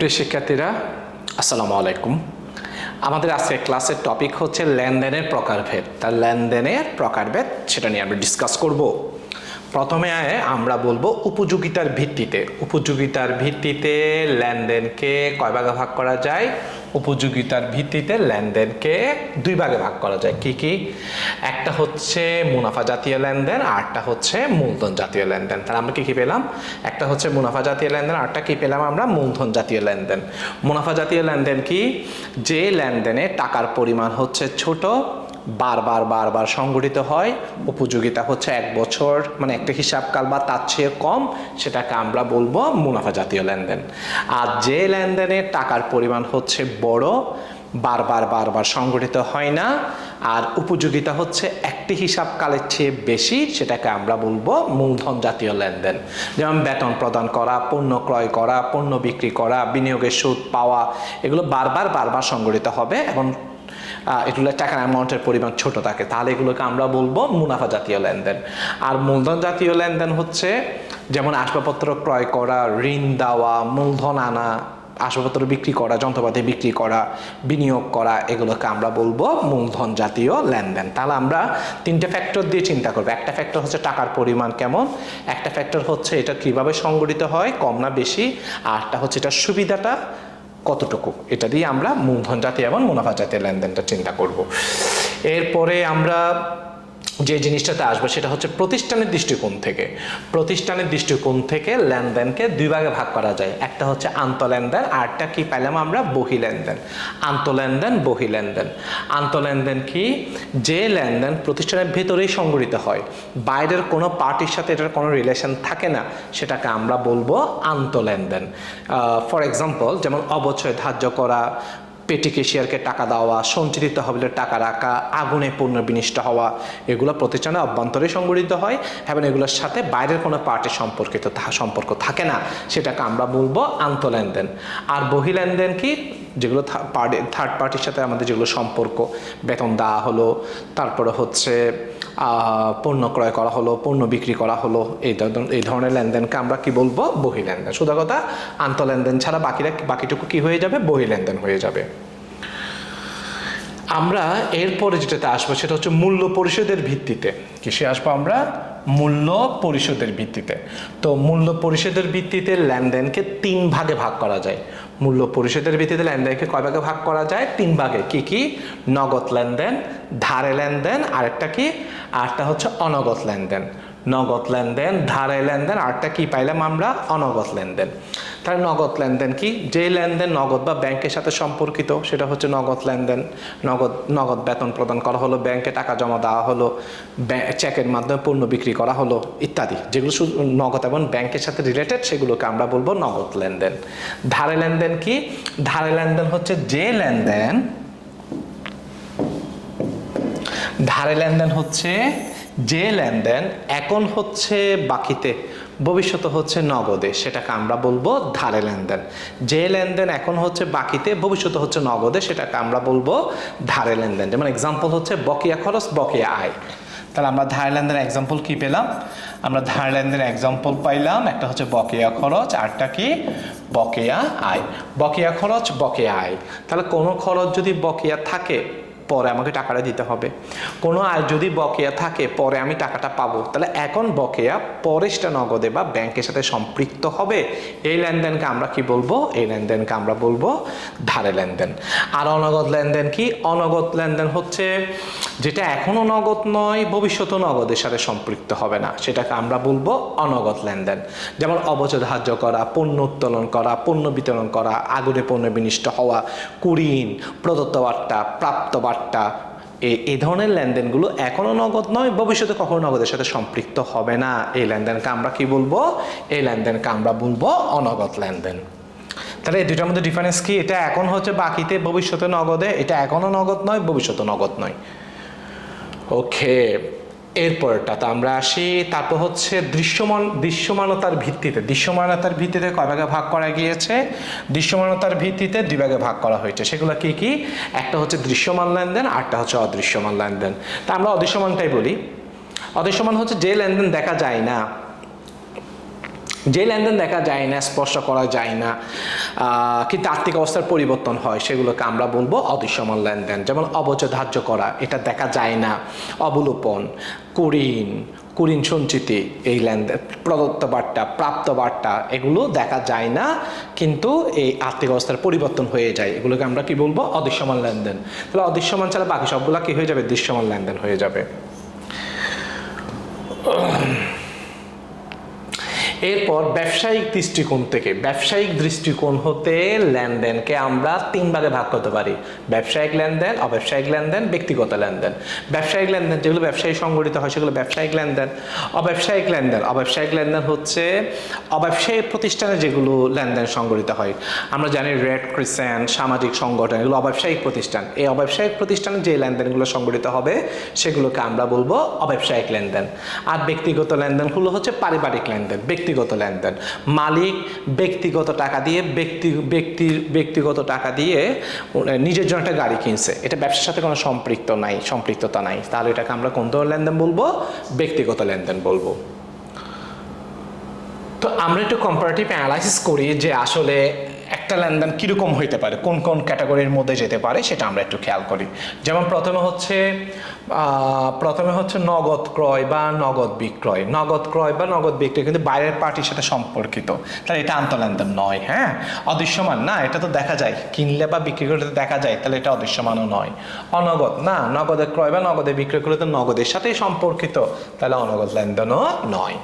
প্রিয় শিক্ষার্থীরা, আসসালামু আলাইকুম। আমাদের আজকে ক্লাসের টপিক হচ্ছে লেনদেনের প্রকারভেদ। তার লেনদেনের প্রকারভেদ সেটা নিয়ে আমরা ডিসকাস করব। প্রথমে আমরা বলব উপযোগিতার ভিত্তিতে। উপযোগিতার ভিত্তিতে লেনদেনকে কয় ভাগে ভাগ করা যায়? উপযোগিতার ভিত্তিতে লেনদেনকে দুই ভাগে ভাগ করা যায়। কি কি? একটা হচ্ছে মুনাফা জাতীয় লেনদেন আরটা হচ্ছে মূলধন জাতীয় লেনদেন। তাহলে আমরা কি কি পেলাম? একটা হচ্ছে মুনাফা জাতীয় লেনদেন আরটা কি পেলাম আমরা? মূলধন জাতীয় লেনদেন। মুনাফা জাতীয় লেনদেন কি? যে লেনদেনে টাকার পরিমাণ হচ্ছে ছোট বারবার বারবার সংগঠিত হয়। উপযোগিতা হচ্ছে এক বছর মানে একটা হিসাবকাল বা তার চেয়ে কম, সেটাকে আমরা বলব মুনাফা জাতীয় লেনদেন। আর যে লেনদেনে টাকার পরিমাণ হচ্ছে বড়, বারবার বারবার সংগঠিত হয় না। আর উপযোগিতা হচ্ছে একটি হিসাবকালের চেয়ে বেশি, সেটাকে আমরা বলব মূলধন জাতীয় লেনদেন। যেমন বেতন প্রদান করা, পণ্য ক্রয় করা, পণ্য বিক্রি করা, বিনিয়োগের সুদ পাওয়া, এগুলো বারবার বারবার সংগঠিত হবে এবং এগুলো টাকার অ্যামাউন্টের পরিমাণ ছোট থাকে। তাহলে এগুলোকে আমরা বলব মুনাফা জাতীয় লেনদেন। আর মূলধন জাতীয় লেনদেন হচ্ছে যেমন আসবাবপত্র ক্রয় করা, ঋণ দেওয়া, মূলধন আনা, আসবাবপত্র বিক্রি করা, যন্ত্রপাতি বিক্রি করা, বিনিয়োগ করা, এগুলোকে আমরা বলব মূলধন জাতীয় লেনদেন। তাহলে আমরা তিনটে ফ্যাক্টর দিয়ে চিন্তা করব। একটা ফ্যাক্টর হচ্ছে টাকার পরিমাণ কেমন, একটা ফ্যাক্টর হচ্ছে এটা কীভাবে সংগঠিত হয়, কম না বেশি আরটা হচ্ছে এটার সুবিধাটা কতটুকু? এটা দিয়ে আমরা মূলধন জাতীয় এবং মুনাফা জাতীয় লেনদেনটা চিন্তা করব। এরপরে আমরা যে জিনিসটাতে আসবে সেটা হচ্ছে প্রতিষ্ঠানের দৃষ্টিকোণ থেকে। প্রতিষ্ঠানের দৃষ্টিকোণ থেকে লেনদেনকে দুই ভাগে ভাগ করা যায়। একটা হচ্ছে আন্তঃলেনদেন আরটা কি পাইলাম আমরা? বহি লেনদেন আন্তঃলেনদেন বহি লেনদেন আন্তঃলেনদেন কি? যে লেনদেন প্রতিষ্ঠানের ভেতরেই সংগঠিত হয়, বাইরের কোনো পার্টির সাথে এটার কোনো রিলেশন থাকে না, সেটাকে আমরা বলব আন্তঃলেনদেন। ফর এক্সাম্পল যেমন অবচয় ধার্য করা পেটি কেশিয়ারকে টাকা দেওয়া, সঞ্চিত তহবিলে টাকা রাখা, আগুনে পণ্য বিনিষ্ট হওয়া, এগুলো প্রতিষ্ঠানের অভ্যন্তরে সংগঠিত হয়, এবং এগুলোর সাথে বাইরের কোনো পার্টি সম্পর্কিত তাহা সম্পর্ক থাকে না। সেটাকে আমরা বলব আন্ত লেনদেন আর বহি লেনদেন কি? যেগুলো পার্টি থার্ড পার্টির সাথে আমাদের যেগুলো সম্পর্ক, বেতন দেওয়া হলো, তারপরে হচ্ছে পণ্য ক্রয় করা হলো, পণ্য বিক্রি করা হলো, এই এই ধরনের লেনদেনকে আমরা কি বলব? বহি লেনদেন শুধু কথা, আন্তঃলেনদেন ছাড়া বাকিরা, বাকিটুকু কি হয়ে যাবে? বহি লেনদেন হয়ে যাবে। আমরা এরপরে যেটাতে আসব সেটা হচ্ছে মূল্য পরিশোধের ভিত্তিতে। কিসে আসব আমরা? মূল্য পরিশোধের ভিত্তিতে। তো মূল্য পরিশোধের ভিত্তিতে লেনদেনকে তিন ভাগে ভাগ করা যায়। মূল্য পরিশোধের ভিত্তিতে লেনদেনকে কয় ভাগে ভাগ করা যায়? তিন ভাগে। কি কি? নগদ লেনদেন, ধারে লেনদেন, আরেকটা কি? আরেকটা হচ্ছে অনগদ লেনদেন। নগদ লেনদেন ধারে লেনদেন আরটা কি পাইলাম আমরা? অনগদ লেনদেন। তাহলে নগদ লেনদেন কি? যে লেনদেন নগদ বা ব্যাংকের সাথে সম্পর্কিত, সেটা হচ্ছে নগদ লেনদেন, নগদ নগদ বেতন প্রদান করা হলো, ব্যাংকে টাকা জমা দেওয়া হলো চেকের মাধ্যমে পণ্য বিক্রি করা হলো, ইত্যাদি। যেগুলো শুধু নগদ এবং ব্যাংকের সাথে রিলেটেড সেগুলোকে আমরা বলব নগদ লেনদেন। ধারে লেনদেন কি? ধারে লেনদেন হচ্ছে যে লেনদেন ধারে লেনদেন হচ্ছে যে লেনদেন এখন হচ্ছে বাকিতে, ভবিষ্যতে হচ্ছে নগদে, সেটাকে আমরা বলব ধারে লেনদেন। যে লেনদেন এখন হচ্ছে বাকিতে, ভবিষ্যতে হচ্ছে নগদে, সেটাকে আমরা বলব ধারে লেনদেন। যেমন এক্সাম্পল হচ্ছে বকেয়া খরচ, বকেয়া আয়। তাহলে আমরা ধার লেনদেন এক্সাম্পল কী পেলাম? আমরা ধার লেনদেন এক্সাম্পল পাইলাম, একটা হচ্ছে বকেয়া খরচ, আরটা কি? বকেয়া আয়। বকেয়া খরচ, বকেয়া আয়। তাহলে কোনো খরচ যদি বকেয়া থাকে পরে আমাকে টাকাটা দিতে হবে। কোনো আর যদি বকেয়া থাকে, পরে আমি টাকাটা পাবো। তাহলে এখন বকেয়া, পরে সেটা নগদে বা ব্যাংকের সাথে সম্পৃক্ত হবে। এই লেনদেনকে আমরা কি বলব? এই লেনদেনকে আমরা বলব ধারে লেনদেন। আর অনগদ লেনদেন কি? অনগদ লেনদেন হচ্ছে যেটা এখনও নগদ নয়, ভবিষ্যতেও নগদের সাথে সম্পৃক্ত হবে না। সেটাকে আমরা বলব অনগদ লেনদেন। যেমন অবচয় ধার্য করা, পণ্য উত্তোলন করা, পণ্য বিতরণ করা, আগুনে পণ্য বিনিষ্ট হওয়া, কুড়িন, প্রদত্ত বার্তা, প্রাপ্ত বার্তা এই এই ধরনের লেনদেনগুলো এখনও নগদ নয়, ভবিষ্যতে কখনো নগদের সাথে সম্পৃক্ত হবে না। এই লেনদেনকে আমরা কি বলব? এই লেনদেনকে আমরা বলব অনগদ লেনদেন। তাহলে এই দুইটার মধ্যে ডিফারেন্স কি? এটা এখন হচ্ছে বাকিতে, ভবিষ্যতে নগদে, এটা এখনও নগদ নয়, ভবিষ্যতে নগদ নয়। ওকে এরপরটাতে আমরা আসি, তারপর হচ্ছে দৃশ্যমান, দৃশ্যমানতার ভিত্তিতে। দৃশ্যমানতার ভিত্তিতে কয় ভাগে ভাগ করা গিয়েছে? দৃশ্যমানতার ভিত্তিতে দুই ভাগে ভাগ করা হয়েছে। সেগুলো কি কি? একটা হচ্ছে দৃশ্যমান লেনদেন আরটা হচ্ছে অদৃশ্যমান লেনদেন। তা আমরা অদৃশ্যমানটাই বলি। অদৃশ্যমান হচ্ছে যে লেনদেন দেখা যায় না যে লেনদেন দেখা যায় না, স্পর্শ করা যায় না কিন্তু আর্থিক অবস্থার পরিবর্তন হয়, সেগুলোকে আমরা বলব অদৃশ্যমান লেনদেন। যেমন অবচ ধার্য করা, এটা দেখা যায় না। অবলোপন কুঋণ কুঋণ সঞ্চিতি, এই লেনদেন, প্রদত্ত বার্তা, প্রাপ্ত বার্তা, এগুলো দেখা যায় না, কিন্তু এই আর্থিক অবস্থার পরিবর্তন হয়ে যায়। এগুলোকে আমরা কি বলব? অদৃশ্যমান লেনদেন। তাহলে অদৃশ্যমান ছাড়া বাকি সবগুলো কি হয়ে যাবে? দৃশ্যমান লেনদেন হয়ে যাবে। এরপর ব্যবসায়িক দৃষ্টিকোণ থেকে, ব্যবসায়িক দৃষ্টিকোণ হতে লেনদেনকে আমরা তিন ভাগে ভাগ করতে পারি। ব্যবসায়িক লেনদেন, অব্যবসায়িক লেনদেন, ব্যক্তিগত লেনদেন। ব্যবসায়িক লেনদেন যেগুলো ব্যবসায়ী সংগঠিত হয়, সেগুলো ব্যবসায়িক লেনদেন। অব্যবসায়িক লেনদেন অব্যবসায়িক লেনদেন হচ্ছে অব্যবসায়িক প্রতিষ্ঠানে যেগুলো লেনদেন সংগঠিত হয়। আমরা জানি রেড ক্রিসেন্ট, সামাজিক সংগঠন, এগুলো অব্যবসায়িক প্রতিষ্ঠান। এই অব্যবসায়িক প্রতিষ্ঠানে যে লেনদেনগুলো সংগঠিত হবে, সেগুলোকে আমরা বলব অব্যবসায়িক লেনদেন। আর ব্যক্তিগত লেনদেনগুলো হচ্ছে পারিবারিক লেনদেন। ব্যক্তিগত লেনদেন। মালিক ব্যক্তিগত টাকা দিয়ে ব্যক্তি ব্যক্তির ব্যক্তিগত টাকা দিয়ে নিজের জন্য একটা গাড়ি কিনছে। এটা ব্যবসার সাথে কোনো সম্পৃক্ত নাই, সম্পৃক্ততা নাই। তাহলে এটাকে আমরা কোন ধরনের লেনদেন বলব? ব্যক্তিগত লেনদেন বলব। তো আমরা একটু কম্পারেটিভ অ্যানালাইসিস করি যে আসলে একটা লেনদেন কীরকম হইতে পারে? কোন কোন ক্যাটাগরির মধ্যে যেতে পারে সেটা আমরা একটু খেয়াল করি। যেমন প্রথমে হচ্ছে প্রথমে হচ্ছে নগদ ক্রয় বা নগদ বিক্রয়। নগদ ক্রয় বা নগদ বিক্রয় কিন্তু বাইরের পার্টির সাথে সম্পর্কিত। তাহলে এটা আন্তঃলেনদেন নয় হ্যাঁ? অদৃশ্যমান না, এটা তো দেখা যায়। কিনলে বা বিক্রি করলে তো দেখা যায়, তাহলে এটা অদৃশ্যমানও নয়। অনগদ না, নগদে ক্রয় বা নগদে বিক্রয় করলে তো নগদের সাথেই সম্পর্কিত। তাহলে অনগদ লেনদেনও নয়।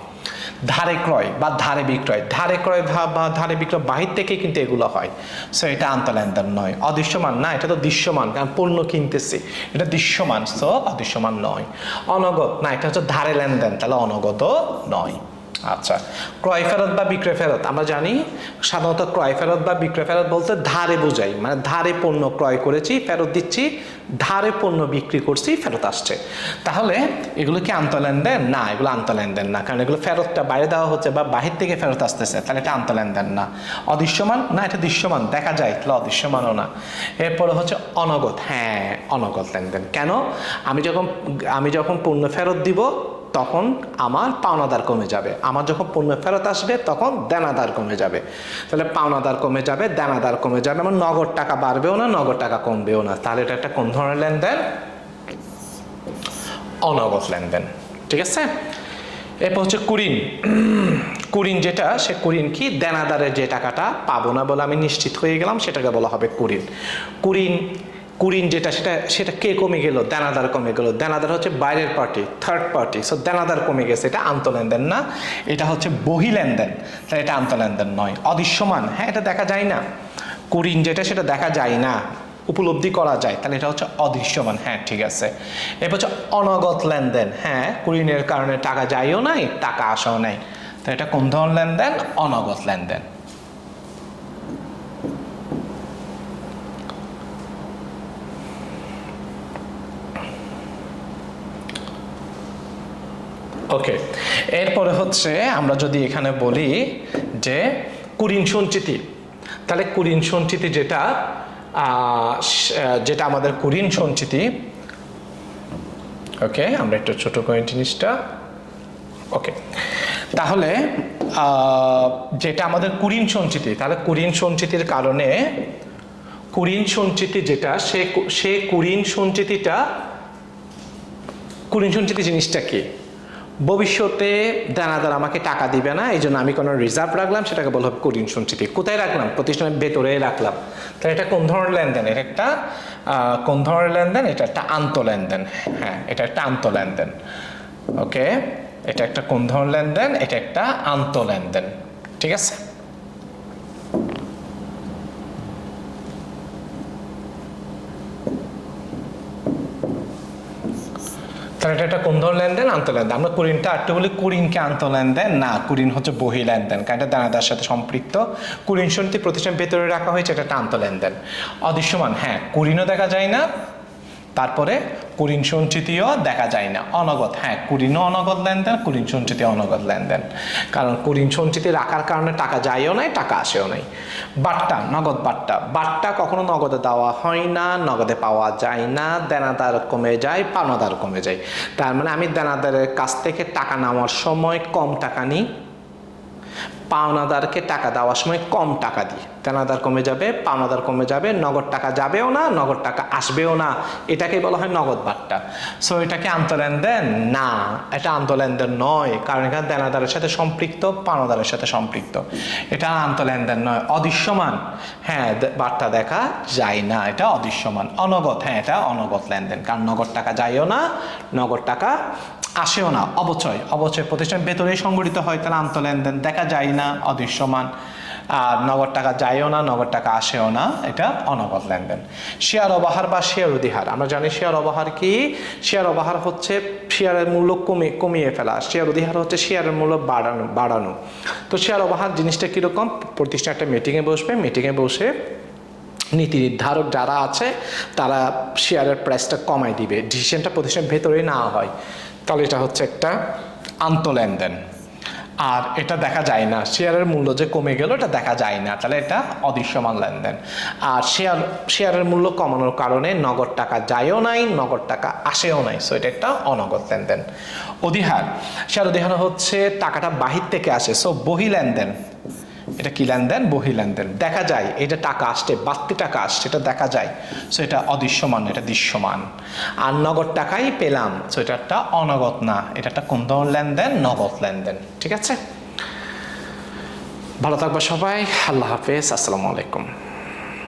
ধারে ক্রয় বা ধারে বিক্রয়। ধারে ক্রয় বা ধারে বিক্রয় বাহির থেকে কিন্তু এগুলো হয়। সো এটা আন্তঃলেনদেন নয়। অদৃশ্যমান না, এটা তো দৃশ্যমান, কারণ পণ্য কিনতেছি। এটা দৃশ্যমান সো অদৃশ্যমান নয়। অনগত, না, এটা হচ্ছে ধারে লেনদেন, তাহলে অনগত নয়। আচ্ছা ক্রয় ফেরত বা বিক্রয় ফেরত, আমরা জানি সাধারণত ক্রয় ফেরত বা বিক্রয় ফেরত বলতে ধারে বোঝাই মানে ধারে পণ্য ক্রয় করেছি, ফেরত দিচ্ছি, ধারে পণ্য বিক্রি করছি, ফেরত আসছে। তাহলে এগুলো কি আন্তঃলেনদেন? না, এগুলো আন্তঃলেনদেন না, কারণ এগুলো ফেরতটা বাইরে দেওয়া হচ্ছে বা বাহির থেকে ফেরত আসতেছে, তাহলে এটা আন্তঃলেনদেন না। অদৃশ্যমান? না, এটা দৃশ্যমান, দেখা যায় তাহলে অদৃশ্যমানও না। এরপরে হচ্ছে অনগত হ্যাঁ অনগত লেনদেন। কেন? আমি যখন আমি যখন পণ্য ফেরত দিব তখন আমার পাওনাদার কমে যাবে। আমার যখন পণ্য ফেরত আসবে, তখন দেনাদার কমে যাবে। তাহলে পাওনাদার কমে যাবে, দেনাদার কমে যাবে। আমার নগদ টাকা বাড়বেও না, নগদ টাকা কমবেও না। তাহলে এটা একটা কোন ধরনের লেনদেন? অনগদ লেনদেন। ঠিক আছে? এরপর হচ্ছে কুরিন। কুরিন যেটা, সে কুরিন কি? দেনাদারের যে টাকাটা পাবো না বলে আমি নিশ্চিত হয়ে গেলাম, সেটাকে বলা হবে কুরিন। কুরিন কুরিন যেটা, সেটা সেটা কে কমে গেল? দেনাদার কমে গেল। দেনাদার হচ্ছে বাইরের পার্টি থার্ড পার্টি সো দেনাদার কমে গেছে, এটা আন্তঃলেনদেন না। এটা হচ্ছে বহি লেনদেন। তাহলে এটা আন্তঃলেনদেন নয়, অদৃশ্যমান। হ্যাঁ এটা দেখা যায় না। কুরিন যেটা, সেটা দেখা যায় না। উপলব্ধি করা যায়। তাহলে এটা হচ্ছে অদৃশ্যমান। হ্যাঁ ঠিক আছে। এরপর হচ্ছে অনগত লেনদেন। হ্যাঁ কুরিনের কারণে টাকা যাইও নাই, টাকা আসাও নাই। তো এটা কোন ধরনের লেনদেন? অনগত লেনদেন। ওকে এরপরে হচ্ছে আমরা যদি এখানে বলি যে কুরিন সঞ্চিতি। তাহলে কুরিন সঞ্চিতি যেটা যেটা আমাদের কুরিন সঞ্চিতি। ওকে আমরা একটু ছোট করে জিনিসটা। ওকে তাহলে যেটা আমাদের কুরিন সঞ্চিতি, তাহলে কুরিন সঞ্চিতির কারণে কুরিন সঞ্চিতি যেটা, সে সে কুরিন সঞ্চিতিটা, কুরিন সঞ্চিতি জিনিসটা কি? ভবিষ্যতে দানাদার আমাকে টাকা দিবে না, এই জন্য আমি কোনো রিজার্ভ রাখলাম, সেটাকে বলা হবে কুরিন সঞ্চিতি। কোথায় রাখলাম? প্রতিষ্ঠানের ভেতরে রাখলাম। তাহলে এটা কোন ধরনের লেনদেন? এটা একটা কোন ধরনের লেনদেন? এটা একটা আন্ত লেনদেন। হ্যাঁ এটা একটা আন্ত লেনদেন। ওকে এটা একটা কোন ধরনের লেনদেন? এটা একটা আন্ত লেনদেন। ঠিক আছে? তাহলে এটা একটা কোন ধরনের লেনদেন? আন্তঃলেনদেন। আমরা কুরিনটা আটটু বলি কুরিনকে আন্তঃলেনদেন, না, কুরিন হচ্ছে বহি লেনদেন, কারণ এটা দানাদার সাথে সম্পৃক্ত। কুরিন সমিতি প্রতিষ্ঠান ভেতরে রাখা হয়েছে, এটা একটা আন্তঃলেনদেন। অদৃশ্যমান হ্যাঁ কুরিনও দেখা যায় না তারপরে কুরিন সঞ্চিতিও দেখা যায় না। অনগদ হ্যাঁ কুরিনও অনগদ লেনদেন, কুরিন সঞ্চিতি অনগদ লেনদেন। কারণ কুরিন সঞ্চিতি রাখার কারণে টাকা যায়ও নাই, টাকা আসেও নাই। বাট্টা, নগদ বাট্টা। বাট্টা কখনো নগদে দেওয়া হয় না, নগদে পাওয়া যায় না, দেনাদার কমে যায় পাওনাদার কমে যায়। তার মানে আমি দেনাদারের কাছ থেকে টাকা নেওয়ার সময় কম টাকা নিই। পাওনাদারকে টাকা দেওয়ার সময় কম টাকা দিই দেনাদার কমে যাবে, পাওনাদার কমে যাবে, নগদ টাকা যাবেও না, নগদ টাকা আসবেও না। এটাকে বলা হয় নগদ বার্তা সো এটাকে আন্তলেনদেন না, এটা আন্তলেনদেন নয়, কারণ এখানে দেনাদারের সাথে সম্পৃক্ত, পাওনাদারের সাথে সম্পৃক্ত। এটা আন্তলেনদেন নয়, অদৃশ্যমান। হ্যাঁ বার্তা দেখা যায় না, এটা অদৃশ্যমান। অনগদ হ্যাঁ এটা অনগত লেনদেন, কারণ নগদ টাকা যায়ও না, নগদ টাকা আসেও না। অবচয় অবচয় প্রতিষ্ঠান ভেতরে সংগঠিত হয়, তাহলে আন্তলেনদেন দেখা যায় না, অদৃশ্যমান। আর নগদ টাকা যায়ও না, নগদ টাকা আসেও না, এটা অনগদ লেনদেন। শেয়ার অবহার বা শেয়ার অধিহার আমরা জানি শেয়ার অবহার কি? শেয়ার অবহার হচ্ছে শেয়ারের মূল্য কমে কমিয়ে ফেলা। শেয়ার অধিহার হচ্ছে শেয়ারের মূল্য বাড়ানো বাড়ানো। তো শেয়ার অবহার জিনিসটা কীরকম? প্রতিষ্ঠান একটা মিটিংয়ে বসবে। মিটিংয়ে বসে নীতি নির্ধারক যারা আছে, তারা শেয়ারের প্রাইসটা কমাই দিবে। ডিসিশনটা প্রতিষ্ঠানের ভেতরেই না হয়। তাহলে এটা হচ্ছে একটা আন্তঃলেনদেন। আর এটা দেখা যায় না। শেয়ারের মূল্য যে কমে গেল, এটা দেখা যায় না। তাহলে এটা অদৃশ্যমান লেনদেন। আর শেয়ার শেয়ারের মূল্য কমানোর কারণে নগদ টাকা যায়ও নাই, নগদ টাকা আসেও নাই। সো এটা একটা অনগদ লেনদেন। অধিহার শেয়ার অধিহার হচ্ছে টাকাটা বাহির থেকে আসে। সো বহি লেনদেন। এটা কি লেনদেন? বহি লেনদেন। দেখা যায় এটা টাকা আসছে, বাড়তি টাকা আসছে, এটা দেখা যায়, সো এটা অদৃশ্যমান, এটা দৃশ্যমান। আর নগদ টাকাই পেলাম, সো এটা একটা অনগদ না, এটা একটা কোন ধরনের লেনদেন? নগদ লেনদেন, ঠিক আছে? ভালো থাকবে সবাই, আল্লাহ হাফেজ, আসসালামু আলাইকুম।